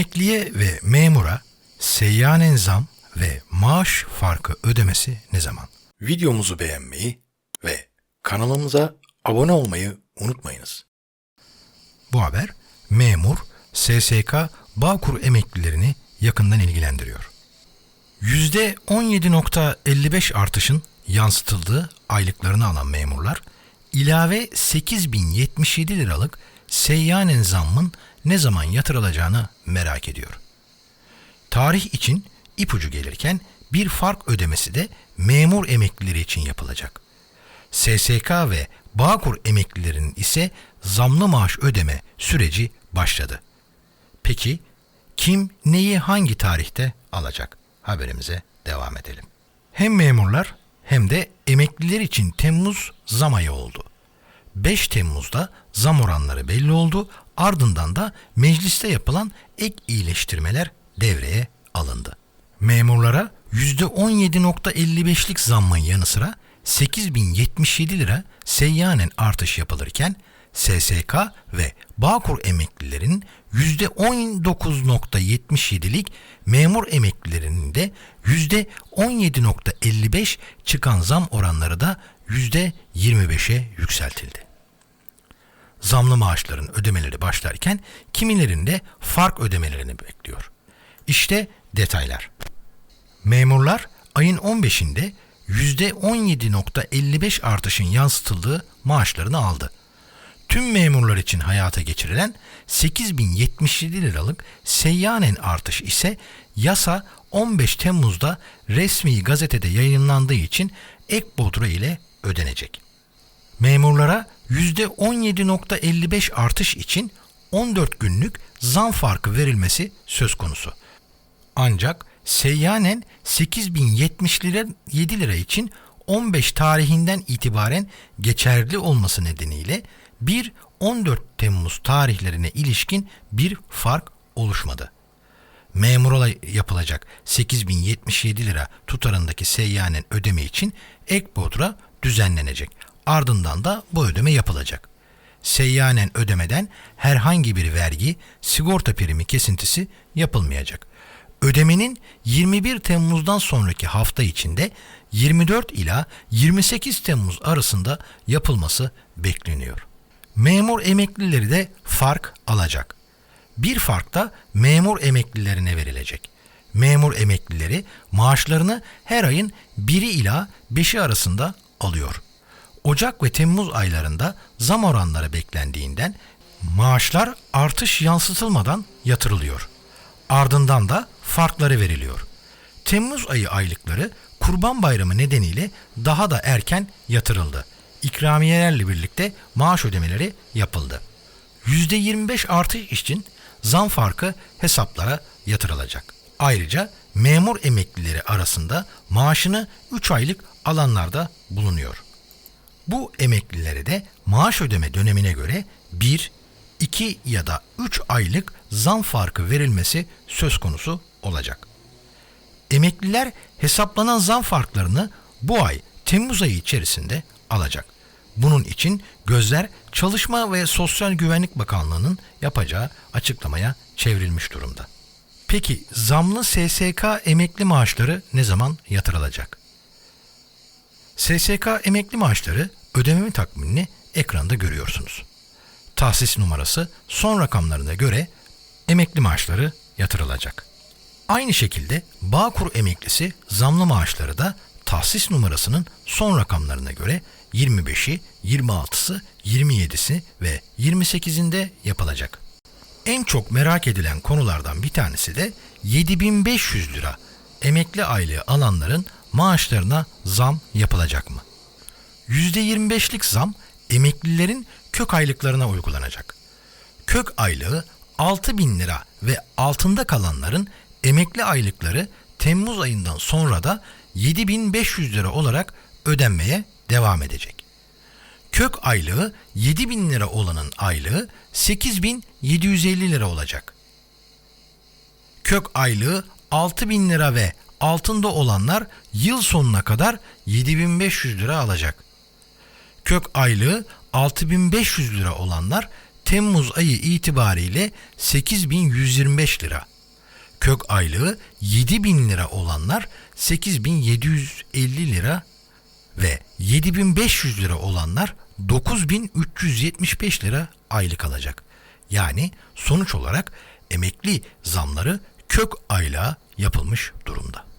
Emekliye ve memura seyyanen zam ve maaş farkı ödemesi ne zaman? Videomuzu beğenmeyi ve kanalımıza abone olmayı unutmayınız. Bu haber memur, SSK, Bağkur emeklilerini yakından ilgilendiriyor. %17.55 artışın yansıtıldığı aylıklarını alan memurlar, ilave 8077 liralık seyyanen zammın ne zaman yatırılacağını merak ediyor. Tarih için ipucu gelirken bir fark ödemesi de memur emeklileri için yapılacak. SSK ve Bağkur emeklilerinin ise zamlı maaş ödeme süreci başladı. Peki kim neyi hangi tarihte alacak? Haberimize devam edelim. Hem memurlar hem de emekliler için Temmuz zam ayı oldu. 5 Temmuz'da zam oranları belli oldu. Ardından da mecliste yapılan ek iyileştirmeler devreye alındı. Memurlara %17.55'lik zammın yanı sıra 8077 lira seyyanen artış yapılırken SSK ve Bağkur emeklilerin %19.77'lik memur emeklilerinin de %17.55 çıkan zam oranları da %25'e yükseltildi. Zamlı maaşların ödemeleri başlarken kimilerinde fark ödemelerini bekliyor. İşte detaylar. Memurlar ayın 15'inde %17.55 artışın yansıtıldığı maaşlarını aldı. Tüm memurlar için hayata geçirilen 8077 liralık seyyanen artış ise yasa 15 Temmuz'da resmi gazetede yayınlandığı için ek bodra ile ödenecek. Memurlara %17.55 artış için 14 günlük zam farkı verilmesi söz konusu. Ancak seyyanen 8070 lira 7 lira için 15 tarihinden itibaren geçerli olması nedeniyle 1-14 Temmuz tarihlerine ilişkin bir fark oluşmadı. Memura yapılacak 8077 lira tutarındaki seyyanen ödeme için ek bodra düzenlenecek. Ardından da bu ödeme yapılacak. Seyyanen ödemeden herhangi bir vergi, sigorta primi kesintisi yapılmayacak. Ödemenin 21 Temmuz'dan sonraki hafta içinde 24 ila 28 Temmuz arasında yapılması bekleniyor. Memur emeklileri de fark alacak. Bir fark da memur emeklilerine verilecek. Memur emeklileri maaşlarını her ayın 1'i ila 5'i arasında alıyor. Ocak ve Temmuz aylarında zam oranları beklendiğinden maaşlar artış yansıtılmadan yatırılıyor. Ardından da farkları veriliyor. Temmuz ayı aylıkları Kurban Bayramı nedeniyle daha da erken yatırıldı. İkramiyelerle birlikte maaş ödemeleri yapıldı. %25 artış için zam farkı hesaplara yatırılacak. Ayrıca memur emeklileri arasında maaşını 3 aylık alanlar da bulunuyor. Bu emeklilere de maaş ödeme dönemine göre 1, 2 ya da 3 aylık zam farkı verilmesi söz konusu olacak. Emekliler hesaplanan zam farklarını bu ay Temmuz ayı içerisinde alacak. Bunun için gözler Çalışma ve Sosyal Güvenlik Bakanlığı'nın yapacağı açıklamaya çevrilmiş durumda. Peki zamlı SSK emekli maaşları ne zaman yatırılacak? SSK emekli maaşları ödememi takvimini ekranda görüyorsunuz. Tahsis numarası son rakamlarına göre emekli maaşları yatırılacak. Aynı şekilde Bağkur emeklisi zamlı maaşları da tahsis numarasının son rakamlarına göre 25'i, 26'sı, 27'si ve 28'inde yapılacak. En çok merak edilen konulardan bir tanesi de 7500 lira emekli aylığı alanların maaşlarına zam yapılacak mı? %25'lik zam emeklilerin kök aylıklarına uygulanacak. Kök aylığı 6000 lira ve altında kalanların emekli aylıkları Temmuz ayından sonra da 7500 lira olarak ödenmeye devam edecek. Kök aylığı 7000 lira olanın aylığı 8750 lira olacak. Kök aylığı 6000 lira ve altında olanlar yıl sonuna kadar 7500 lira alacak. Kök aylığı 6500 lira olanlar Temmuz ayı itibariyle 8125 lira. Kök aylığı 7000 lira olanlar 8750 lira ve 7500 lira olanlar 9375 lira aylık alacak. Yani sonuç olarak emekli zamları kök aylığa yapılmış durumda.